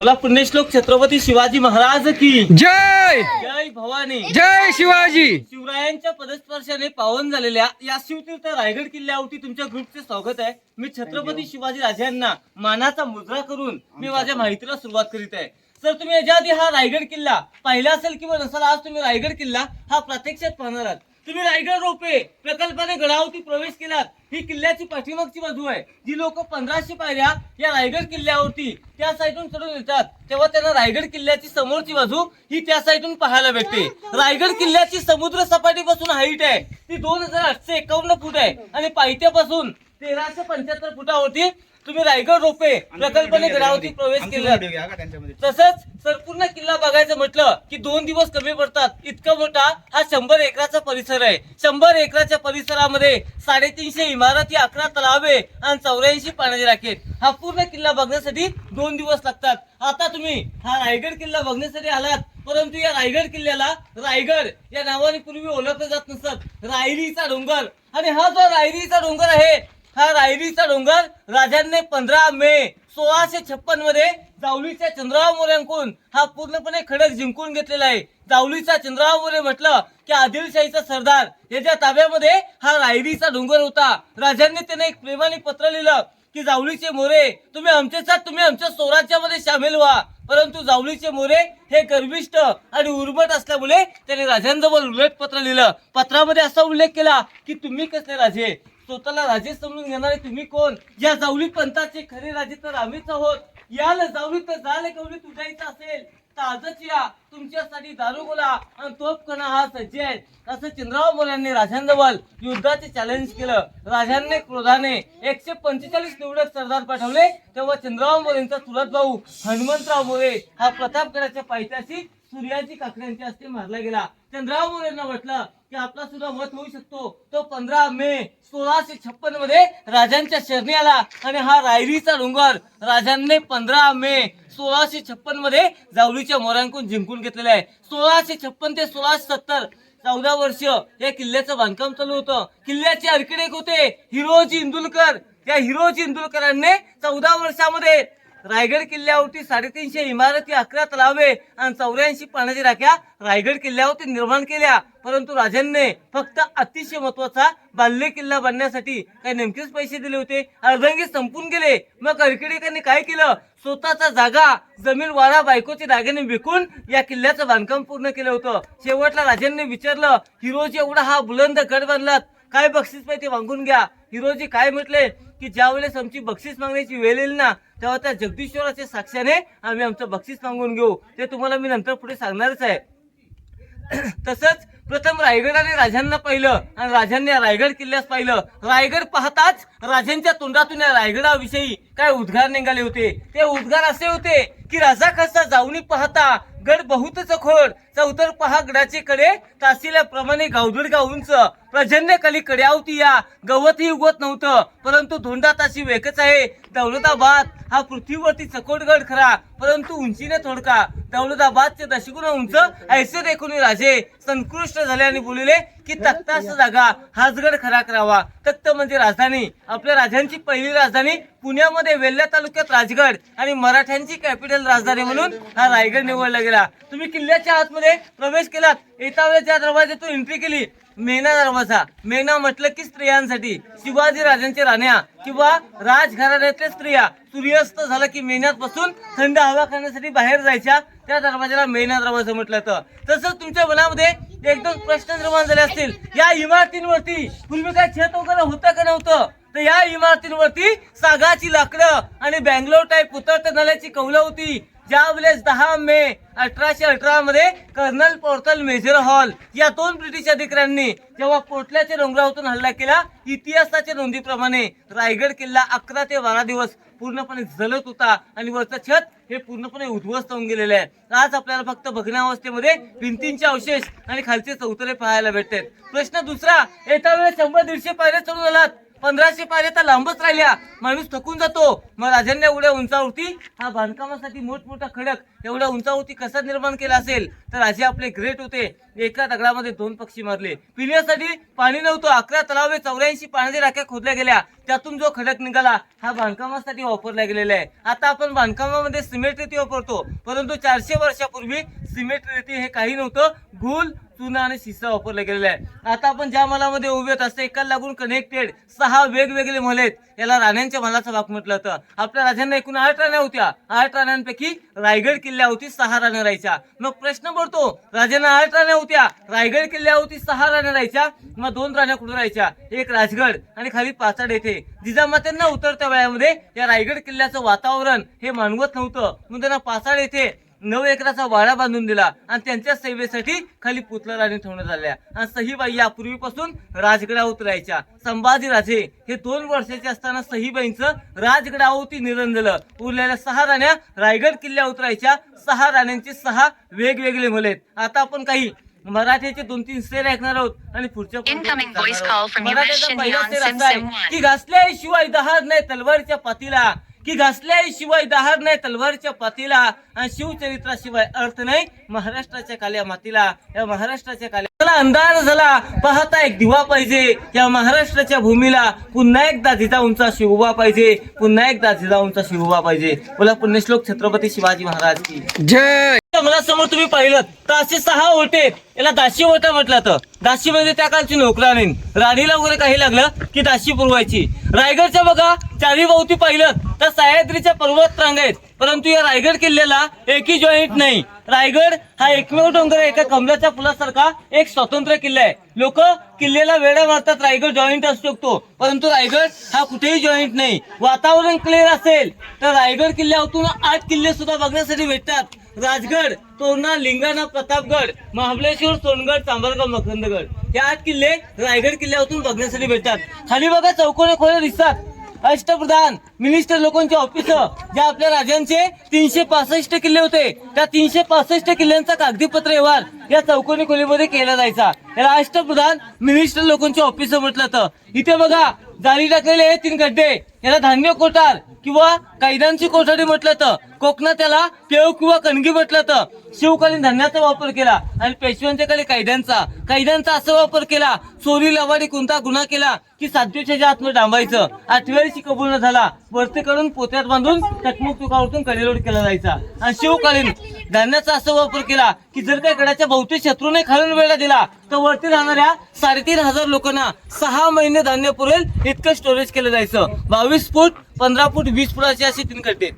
मला पुण्यश्लोक छत्रपती शिवाजी महाराज की जय! जय भवानी. जय शिवाजी. शिवरायांच्या पदस्पर्शाने पावन झालेल्या या शिवतीर्थ रायगड किल्ल्यावरती तुमच्या ग्रुपचे स्वागत आहे. मी छत्रपती शिवाजी राजांना मानाचा मुद्रा करून मी माझ्या माहितीला सुरुवात करीत आहे. सर तुम्ही याच्या आधी हा रायगड किल्ला पाहिला असेल किंवा नसेल आज तुम्ही रायगड किल्ला हा प्रत्यक्षात पाहणार आहात. तुम्ही रायगड रोपे प्रकल्पाने गडावरती प्रवेश केलात. ही किल्ल्याची पाठीमागची बाजू आहे. जी लोक पंधराशे पायऱ्या या रायगड किल्ल्यावरती त्या साईडून चढून येतात. तेव्हा त्यांना रायगड किल्ल्याची समोरची बाजू ही त्या साईडून पाहायला भेटते. रायगड किल्ल्याची समुद्र सपाटीपासून हाईट आहे. ती दोन हजार आठशे एकावन्न फूट आहे. आणि पायथ्यापासून तेराशे पंच्याहत्तर फुटावरती तुम्ही रायगड रोपे प्रकल्पाने गडावरती प्रवेश केला. तसंच सर पूर्ण किल्ला बघायचं म्हटलं की दोन दिवस कमी पडतात. इतका मोठा हा शंभर एकराचा परिसर आहे. शंभर एकराच्या परिसरामध्ये साडेतीनशे इमारती अकरा तलावे आणि चौऱ्याऐंशी पाण्याचे राखेत. हा पूर्ण किल्ला बघण्यासाठी दोन दिवस लागतात. आता तुम्ही हा रायगड किल्ला बघण्यासाठी आलात. परंतु या रायगड किल्ल्याला रायगड या नावाने पूर्वी ओळखलं जात नसत. रायरीचा डोंगर. आणि हा जो रायरीचा डोंगर आहे हा रायरीचा डोंगर राजांनी पंधरा मे सोळाशे छप्पनमध्ये जावलीच्या चंद्रराव मोऱ्यांकडून हा पूर्णपणे खडक जिंकून घेतलेला आहे. जावलीचा चंद्रराव मोरे म्हटलं की आदिलशाहीचा सरदार याच्या ताब्यामध्ये हा रायरीचा डोंगर होता. राजांनी त्याने एक प्रेमाने पत्र लिहिलं की जावलीचे मोरे तुम्ही आमच्याच तुम्ही आमच्या स्वराज्यामध्ये सामील व्हा. परंतु जावलीचे मोरे हे गर्विष्ट आणि उर्मट असल्यामुळे त्याने राजांजवळ उल्लेख पत्र लिहिलं. पत्रामध्ये असा उल्लेख केला की तुम्ही कसले राजे? स्वतःला राजे समजून घेणारे तुम्ही कोण? या जावली पंथाचे खरे राजे तर आम्हीच आहोत. याला जावली तर जाल कवली तुझ्याचं असेल. तर आजच या. तुमच्यासाठी दारुगोला आणि तोफखाना हा सज्ज आहे. असं चंद्रराव मोऱ्यांनी राजांजवळ युद्धाचे चॅलेंज केलं. राजांनी क्रोधाने एकशे पंचेचाळीस निवडक सरदार पाठवले. तेव्हा चंद्रराव मोरेंचा चुलत भाऊ हनुमंतराव मोरे हा प्रतापगडाच्या पायथ्याशी सूर्याची काकड्यांच्या हस्ते मारला गेला. चंद्रराव मोरेंना म्हटलं की आपला सुद्धा मत होऊ शकतो. तो पंधरा मे सोळाशे छप्पनमध्ये राजांच्या शरणी आला आणि हा रायरीचा डोंगर राजांनी पंधरा मे सोळाशे छप्पनमध्ये जावलीच्या मोऱ्यांकडून जिंकून घेतलेला आहे. सोळाशे छप्पन ते सोळाशे सत्तर चौदा वर्ष या किल्ल्याचं बांधकाम चालू होतं. किल्ल्याचे अर्किटेक्ट होते. हिरोजी इंदुलकर या हिरोजी इंदुलकरांनी चौदा वर्षामध्ये रायगड किल्ल्यावरती साडेतीनशे इमारती अकरा तलावे आणि चौऱ्याऐंशी पाण्याच्या राख्या रायगड किल्ल्यावरती निर्माण केल्या. परंतु राजांनी फक्त अतिशय महत्त्वाचा बाल्य किल्ला बांधण्यासाठी काही नेमकेच पैसे दिले होते. अर्धंगी संपून गेले. मग अर्किटेकांनी काय केलं? स्वतःचा जागा जमीन वारा बायकोचे दागिने विकून या किल्ल्याचं बांधकाम पूर्ण केलं होतं. शेवटला राजांनी विचारलं हिरोजी एवढा हा बुलंद गड बांधलात. काय बक्षीस पाहिजे ते मागून घ्या. हिरोजी काय म्हटले? की ज्या वेळेस आमची बक्षीस मागण्याची वेळ येईल ना तेव्हा त्या जगदीश्वराच्या साक्षाने आम्ही आमचं बक्षीस मागून घेऊ. ते तुम्हाला मी नंतर पुढे सांगणारच आहे. तसंच प्रथम रायगडाने राजांना पाहिलं आणि राजांनी रायगड किल्ल्यास पाहिलं. रायगड पाहताच राजांच्या तोंडातून या रायगडाविषयी काय उद्गार निघाले होते? ते उद्गार असे होते की राजा कसा जाऊनी पाहता गड बहुत चखोड चौतर पहा गडाचे कडे तासिल्याप्रमाणे गावदड उंच प्रजन्य कली कड्यावती या. गवतही उगवत नव्हतं. परंतु धोंडा ताशी वेकच आहे. दौलताबाद हा पृथ्वीवरती चकोटगड खरा. परंतु उंचीने थोडका. दौलताबादचे दशगुण उंच ऐसे देखून राजे. संकृष्ट झाल्याने बोलले की तख्तास जागा. हाच गड खरा करावा. तख्त म्हणजे राजधानी. आपल्या राजांची पहिली राजधानी पुण्यामध्ये वेल्हा तालुक्यात राजगड आणि मराठ्यांची कॅपिटल राजधानी म्हणून हा रायगड निवडला गेला. तुम्ही किल्ल्याच्या आतमध्ये प्रवेश केलात. येता ज्या दरवाज्यातून एंट्री केली. मेना दरवाजा. मेना म्हटलं की स्त्रियांसाठी. शिवाजी राजांच्या राण्या किंवा राजघराण्यातल्या स्त्रिया. सूर्यास्त झाला की मेन्यात बसून थंड हवा खाण्यासाठी बाहेर जायच्या त्या दरवाजाला मेना दरवाजा म्हटलं तर तसंच तुमच्या मनामध्ये एक दोन प्रश्न निर्माण झाले असतील. या इमारतींवरती पूर्वी काय छत वगैरे होतं का नव्हतं? तर या इमारतींवरती सागाची लाकडं आणि बँगलोर टाईप पुतळ नाल्याची कौलं होती. ज्यावेळेस दहा मे अठराशे अठरा मध्ये कर्नल पोर्टल मेजर हॉल या दोन ब्रिटिश अधिकाऱ्यांनी जेव्हा पोटल्याच्या डोंगरावरून हल्ला केला इतिहासाच्या नोंदीप्रमाणे रायगड किल्ला अकरा ते बारा दिवस पूर्णपणे जलत होता आणि वरचं छत हे पूर्णपणे उद्ध्वस्त होऊन गेलेले आहे. आज आपल्याला फक्त भग्नावस्थेमध्ये भिंतींचे अवशेष आणि खालचे चौतरे पाहायला भेटतात. प्रश्न दुसरा येत्या वेळेस शंभर दीडशे पायऱ्या चढून आलात? पंधराशे पायऱ्या तर लांबच राहिल्या. माणूस थकून जातो. मग राजांनी एवढ्या उंचावरती हा बांधकामासाठी मोठमोठा खडक एवढ्या उंचावरती कसा निर्माण केला असेल? तर राजे आपले ग्रेट होते. एका दगडामध्ये दोन पक्षी मारले. पिण्यासाठी पाणी नव्हतं. अकरा तलावे चौऱ्याऐंशी पाण्याच्या राख्या खोदल्या गेल्या. त्यातून जो खडक निघाला हा बांधकामासाठी वापरला गेलेला आहे. आता आपण बांधकामामध्ये सिमेंट रेती वापरतो. परंतु चारशे वर्षापूर्वी सिमेंट रेती हे काही नव्हतं. गुल चुना आणि शिसा वापरला गेलेला आहे आता आपण ज्या मलामध्ये उभे होत असते एकाला लागून कनेक्टेड सहा वेगवेगळे मल आहेत. याला राण्यांच्या मलाचा भाग म्हटलं होतं आपल्या राजांना एकूण आठ राण्या होत्या. आठ राण्यांपैकी रायगड किल्ल्यावरती सहा राण्या राहायच्या. मग प्रश्न पडतो राजांना आठ राण्या होत्या. रायगड किल्ल्यावरती सहा राण्या राहायच्या. मग दोन राण्या कुठे राहायच्या? एक राजगड आणि खाली पाचाड येथे. जिजामात्यांना उतरत्या वेळामध्ये या रायगड किल्ल्याचं वातावरण हे मानवत नव्हतं. म्हणून त्यांना पाचाड येथे. नऊ एकराचा वाडा बांधून दिला आणि त्यांच्या सेवेसाठी खाली पुतळा राणी ठेवण्यात आल्या. आणि सहीबाई यापूर्वीपासून राजगडावर उतरायच्या संभाजी राजे हे दोन वर्षाचे असताना सहीबाईंचं राजगडावरती निधन झालं. उरलेल्या सहा राण्या रायगड किल्ल्या उतरायच्या सहा राण्यांचे सहा वेगवेगळे मल आता आपण काही मराठीचे दोन तीन शेर ऐकणार आहोत आणि पुढच्या मराठीचा Yumesh पहिला Sim असा आहे. की घासल्याशिवाय दहार नाही तलवारीच्या पातीला. की घासल्याशिवाय दहार नाही तलवारच्या पातीला आणि शिवचरित्राशिवाय अर्थ नाही. महाराष्ट्राच्या काल्या मातीला या महाराष्ट्राच्या काल्या मला अंधार झाला. पाहता एक दिवा पाहिजे. या महाराष्ट्राच्या भूमीला पुन्हा एकदा जिजाऊंचा शिवबा पाहिजे. पुन्हा एकदा जिजाऊंचा शिवबा पाहिजे. बोला पुण्यश्लोक छत्रपती शिवाजी महाराज की जय! समोर तुम्ही पाहिलं तर असे सहा ओटे याला दाशी ओटा म्हटलं तर दाशी म्हणजे त्या काळची नोकराणी राणीला वगैरे काही लागलं की दाशी पुरवायची. रायगडच्या बघा चारी भोवती पाहिलं तर सह्याद्रीच्या पर्वत रांग आहेत परंतु या रायगड किल्ल्याला एकही जॉईंट नाही. रायगड हा एकमेव डोंगर एका कमलाच्या फुलासारखा एक स्वतंत्र किल्ला आहे. लोक किल्ल्याला वेळा मारतात. रायगड जॉईंट असू शकतो. परंतु रायगड हा कुठेही जॉईंट नाही. वातावरण क्लिअर असेल तर रायगड किल्ल्यावरून आठ किल्ले सुद्धा बघण्यासाठी भेटतात. राजगड तोरणा लिंगाणा प्रतापगड महाबलेश्वर सोनगड चांबरगाव मखंदगड हे आठ किल्ले रायगड किल्ल्यावरून बघण्यासाठी भेटतात. खाली बघा चौकोने खोले दिसतात. अष्टप्रधान मिनिस्टर लोकांचे ऑफिस ज्या आपल्या राजांचे तीनशे पासष्ट किल्ले होते. त्या तीनशे पासष्ट किल्ल्यांचा कागदीपत्र व्यवहार या चौकोनी खोलीमध्ये केला जायचा. याला अष्टप्रधान मिनिस्टर लोकांचे ऑफिस म्हटलं तर इथे बघा जाळी टाकलेले हे तीन गड्डे याला धान्य कोठार किंवा कैद्यांची कोठडी म्हटलं तर कोकणात त्याला पेव किंवा कणगी म्हटलं तर शिवकालीन धान्याचा वापर केला आणि पेशव्यांच्या काळी कैद्यांचा कैद्यांचा असा वापर केला चोरी लवाडी कोणता गुन्हा केला की सातव्याच्या आतमध्ये डांबायचं आठव्याशी कबूल न झाला वरती काढून पोत्यात बांधून चकमक तुकावरतून कडेलोड केला जायचा. आणि शिवकालीन धान्याचा असा वापर केला की जर त्या गडाच्या बहुतेक शत्रूने खालून वेळा दिला तर वरती राहणाऱ्या साडेतीन हजार लोकांना सहा महिने धान्य पुरेल इतकं स्टोरेज केलं जायचं. बावीस फूट पंधरा फूट वीस फुटाचे असे तीन कट्टे